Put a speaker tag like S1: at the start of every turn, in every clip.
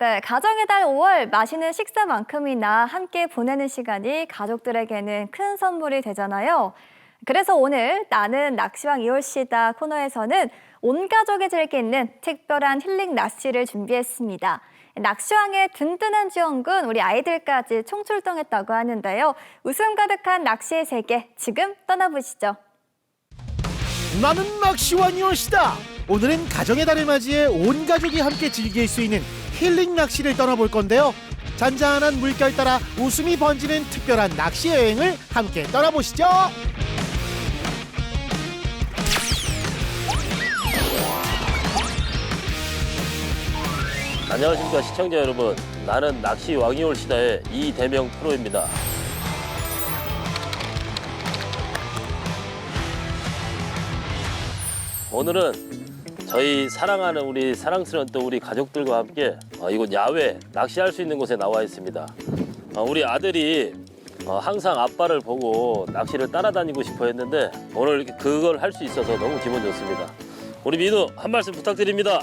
S1: 네, 가정의 달 5월 맛있는 식사만큼이나 함께 보내는 시간이 가족들에게는 큰 선물이 되잖아요. 그래서 오늘 나는 낚시왕 이올시다 코너에서는 온 가족이 즐기는 특별한 힐링 낚시를 준비했습니다. 낚시왕의 든든한 지원군 우리 아이들까지 총출동했다고 하는데요. 웃음 가득한 낚시의 세계 지금 떠나보시죠.
S2: 나는 낚시왕 이 올시다. 오늘은 가정의 달을 맞이해 온 가족이 함께 즐길 수 있는 힐링 낚시를 떠나볼 건데요. 잔잔한 물결 따라 웃음이 번지는 특별한 낚시 여행을 함께 떠나보시죠.
S3: 안녕하십니까 시청자 여러분 나는 낚시 왕이 올 시다의 이대명 프로입니다 오늘은 저희 사랑하는 우리 사랑스러운 또 우리 가족들과 함께 어, 이곳 야외 낚시할 수 있는 곳에 나와 있습니다 어, 우리 아들이 어, 항상 아빠를 보고 낚시를 따라다니고 싶어 했는데 오늘 그걸 할 수 있어서 너무 기분 좋습니다 우리 민우 한 말씀 부탁드립니다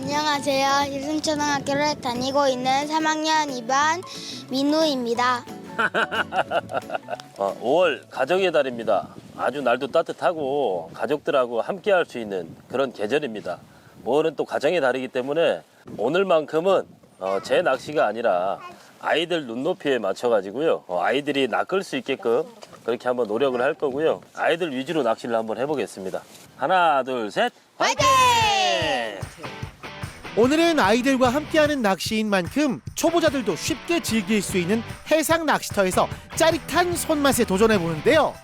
S4: 안녕하세요. 일승초등학교를 다니고 있는 3학년 2반 민우입니다.
S3: 어, 5월 가정의 달입니다. 아주 날도 따뜻하고 가족들하고 함께 할 수 있는 그런 계절입니다. 5월은 또 가정의 달이기 때문에 오늘만큼은 어, 제 낚시가 아니라 아이들 눈높이에 맞춰가지고요. 어, 아이들이 낚을 수 있게끔 그렇게 한번 노력을 할 거고요. 아이들 위주로 낚시를 한번 해보겠습니다. 하나, 둘, 셋. 화이팅!
S2: 오늘은 아이들과 함께하는 낚시인 만큼 초보자들도 쉽게 즐길 수 있는 해상 낚시터에서 짜릿한 손맛에 도전해 보는데요.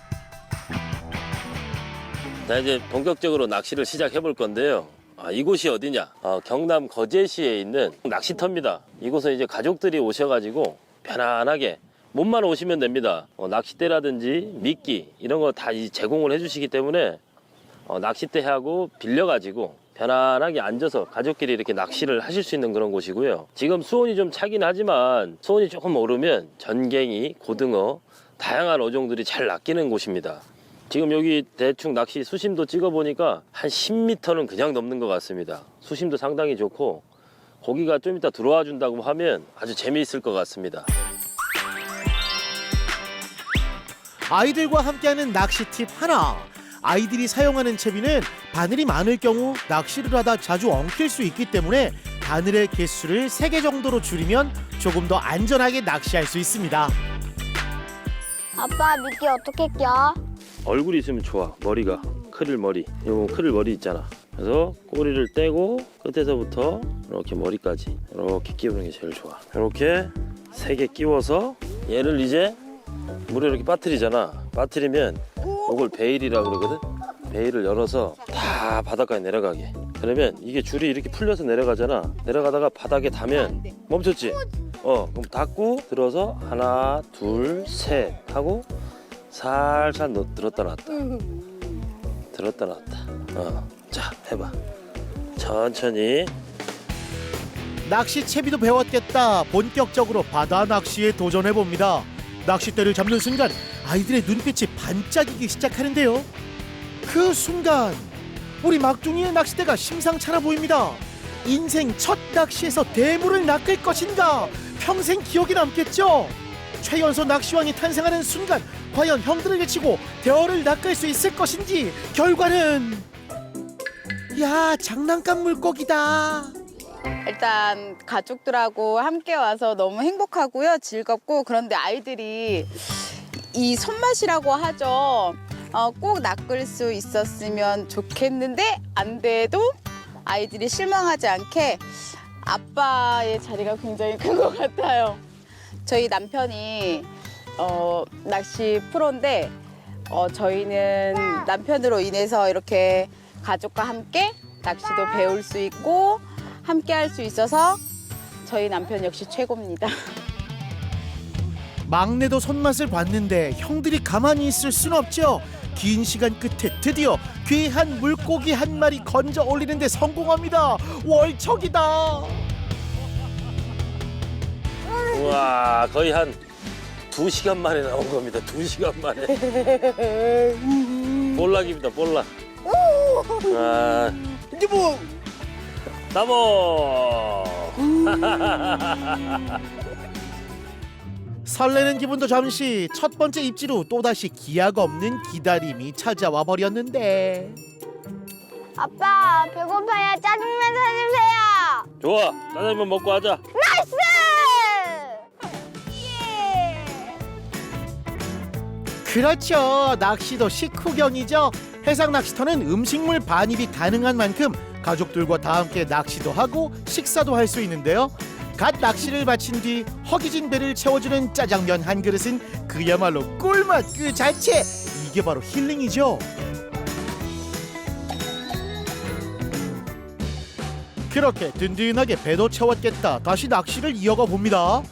S3: 자 이제 본격적으로 낚시를 시작해 볼 건데요. 아, 이곳이 어디냐? 어, 경남 거제시에 있는 낚시터입니다. 이곳은 이제 가족들이 오셔가지고 편안하게 몸만 오시면 됩니다. 어, 낚싯대라든지 미끼 이런 거 다 제공을 해주시기 때문에 어, 낚싯대하고 빌려가지고 편안하게 앉아서 가족끼리 이렇게 낚시를 하실 수 있는 그런 곳이고요. 지금 수온이 좀 차긴 하지만 수온이 조금 오르면 전갱이, 고등어 다양한 어종들이 잘 낚이는 곳입니다. 지금 여기 대충 낚시 수심도 찍어보니까 한 10m는 그냥 넘는 것 같습니다. 수심도 상당히 좋고 고기가 좀 이따 들어와 준다고 하면 아주 재미있을 것 같습니다.
S2: 아이들과 함께하는 낚시 팁 하나. 아이들이 사용하는 채비는 바늘이 많을 경우 낚시를 하다 자주 엉킬 수 있기 때문에 바늘의 개수를 세 개 정도로 줄이면 조금 더 안전하게 낚시할 수 있습니다.
S4: 아빠 미끼 어떻게 껴?
S3: 얼굴이 있으면 좋아. 머리가 크릴 머리. 요 크릴 머리 있잖아. 그래서 꼬리를 떼고 끝에서부터 이렇게 머리까지 이렇게 끼우는 게 제일 좋아. 이렇게 세 개 끼워서 얘를 이제 물에 이렇게 빠뜨리잖아. 빠뜨리면 이걸 베일이라 그러거든. 베일을 열어서 다 바닷가에 내려가게. 그러면 이게 줄이 이렇게 풀려서 내려가잖아. 내려가다가 바닥에 닿으면 멈췄지. 어, 그럼 닫고 들어서 하나, 둘, 셋 하고 살살 넣, 들었다 놨다. 들었다 놨다. 어, 자 해봐. 천천히.
S2: 낚시 채비도 배웠겠다. 본격적으로 바다 낚시에 도전해 봅니다. 낚싯대를 잡는 순간 아이들의 눈빛이 반짝이기 시작하는데요. 그 순간 우리 막둥이의 낚싯대가 심상찮아 보입니다. 인생 첫 낚시에서 대물을 낚을 것인가? 평생 기억에 남겠죠? 최연소 낚시왕이 탄생하는 순간 과연 형들을 제치고 대어를 낚을 수 있을 것인지 결과는 야 장난감 물고기다.
S5: 일단 가족들하고 함께 와서 너무 행복하고요, 즐겁고 그런데 아이들이 이 손맛이라고 하죠. 어, 꼭 낚을 수 있었으면 좋겠는데 안 돼도 아이들이 실망하지 않게 아빠의 자리가 굉장히 큰 것 같아요. 저희 남편이 어, 낚시 프로인데 어, 저희는 남편으로 인해서 이렇게 가족과 함께 낚시도 배울 수 있고 함께 할 수 있어서 저희 남편 역시 최고입니다.
S2: 막내도 손맛을 봤는데 형들이 가만히 있을 순 없죠. 긴 시간 끝에 드디어 귀한 물고기 한 마리 건져 올리는데 성공합니다. 월척이다.
S3: 우와 거의 한 두 시간 만에 나온 겁니다. 두 시간 만에. 볼락입니다. 볼락. 아,
S2: 이게 뭐
S3: 나보.
S2: 설레는 기분도 잠시 첫 번째 입지로 또다시 기약 없는 기다림이 찾아와 버렸는데
S4: 아빠 배고파요. 짜장면 사주세요.
S3: 좋아 짜장면 먹고 하자
S4: 나이스!
S2: 그렇죠. 낚시도 식후경이죠. 해상 낚시터는 음식물 반입이 가능한 만큼 가족들과 다 함께 낚시도 하고 식사도 할 수 있는데요. 갓 낚시를 마친 뒤 허기진 배를 채워주는 짜장면 한 그릇은 그야말로 꿀맛 그 자체. 이게 바로 힐링이죠. 그렇게 든든하게 배도 채웠겠다. 다시 낚시를 이어가 봅니다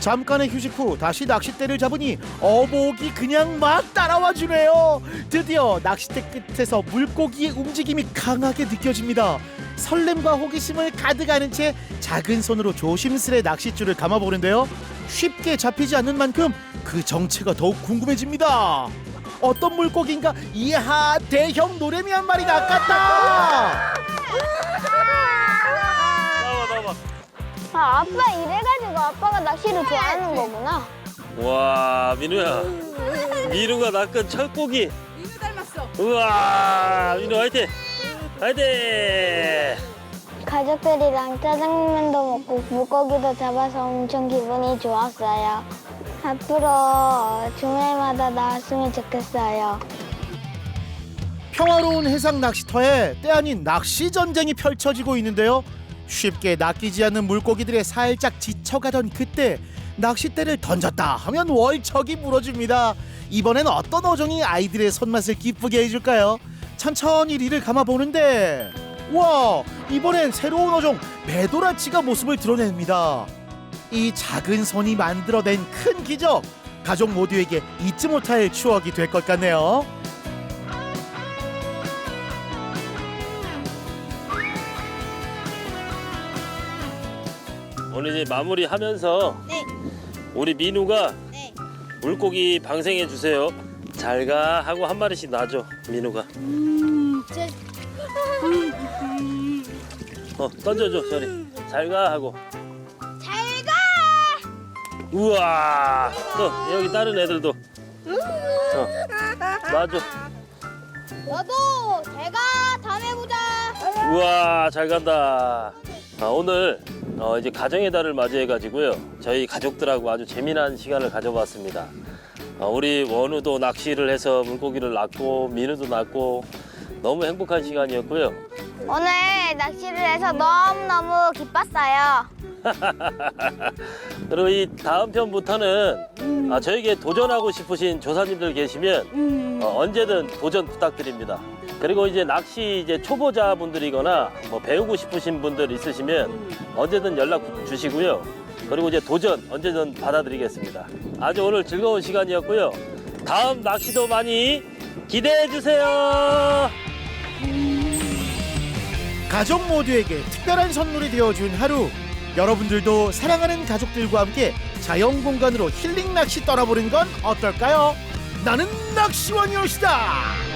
S2: 잠깐의 휴식 후 다시 낚싯대를 잡으니 어복이 그냥 막 따라와 주네요. 드디어 낚싯대 끝에서 물고기의 움직임이 강하게 느껴집니다. 설렘과 호기심을 가득 안은 채 작은 손으로 조심스레 낚싯줄을 감아보는데요. 쉽게 잡히지 않는 만큼 그 정체가 더욱 궁금해집니다. 어떤 물고기인가? 이야 대형 노래미 한 마리 낚았다.
S4: 아, 아빠 이래가지고 아빠가 낚시를 좋아하는 거구나.
S3: 와 민우야 민우가 낚은 철고기 민우 닮았어 우와 민우 화이팅 화이팅
S4: 가족들이랑 짜장면도 먹고 물고기도 잡아서 엄청 기분이 좋았어요. 앞으로 주말마다 나왔으면 좋겠어요.
S2: 평화로운 해상 낚시터에 때 아닌 낚시 전쟁이 펼쳐지고 있는데요. 쉽게 낚이지 않는 물고기들에 살짝 지쳐가던 그때 낚싯대를 던졌다 하면 월척이 물어줍니다. 이번엔 어떤 어종이 아이들의 손맛을 기쁘게 해줄까요? 천천히 리를 감아보는데 와 이번엔 새로운 어종 배도라치가 모습을 드러냅니다. 이 작은 손이 만들어낸 큰 기적 가족 모두에게 잊지 못할 추억이 될 것 같네요.
S3: 오늘 이제 마무리하면서
S4: 네.
S3: 우리 민우가
S4: 네.
S3: 물고기 방생해 주세요. 잘 가 하고 한 마리씩 놔줘 민우가.
S4: 제-
S3: 어 던져줘 저리. 잘 가 하고.
S4: 잘 가!
S3: 우와 또 여기 다른 애들도. 어 놔줘.
S4: 너도 잘 가! 다음에 보자!
S3: 우와 잘 간다. 아, 오늘 어, 이제 가정의 달을 맞이해가지고요 저희 가족들하고 아주 재미난 시간을 가져봤습니다. 어, 우리 원우도 낚시를 해서 물고기를 낚고 민우도 낚고 너무 행복한 시간이었고요.
S4: 오늘 낚시를 해서 너무너무 기뻤어요.
S3: 그리고 이 다음 편부터는 아, 저에게 도전하고 싶으신 조사님들 계시면 어, 언제든 도전 부탁드립니다. 그리고 이제 낚시 이제 초보자 분들이거나 뭐 배우고 싶으신 분들 있으시면 언제든 연락 주시고요. 그리고 이제 도전 언제든 받아드리겠습니다. 아주 오늘 즐거운 시간이었고요. 다음 낚시도 많이 기대해 주세요.
S2: 가족 모두에게 특별한 선물이 되어준 하루 여러분들도 사랑하는 가족들과 함께 자연 공간으로 힐링 낚시 떠나보는 건 어떨까요? 나는 낚시원이었다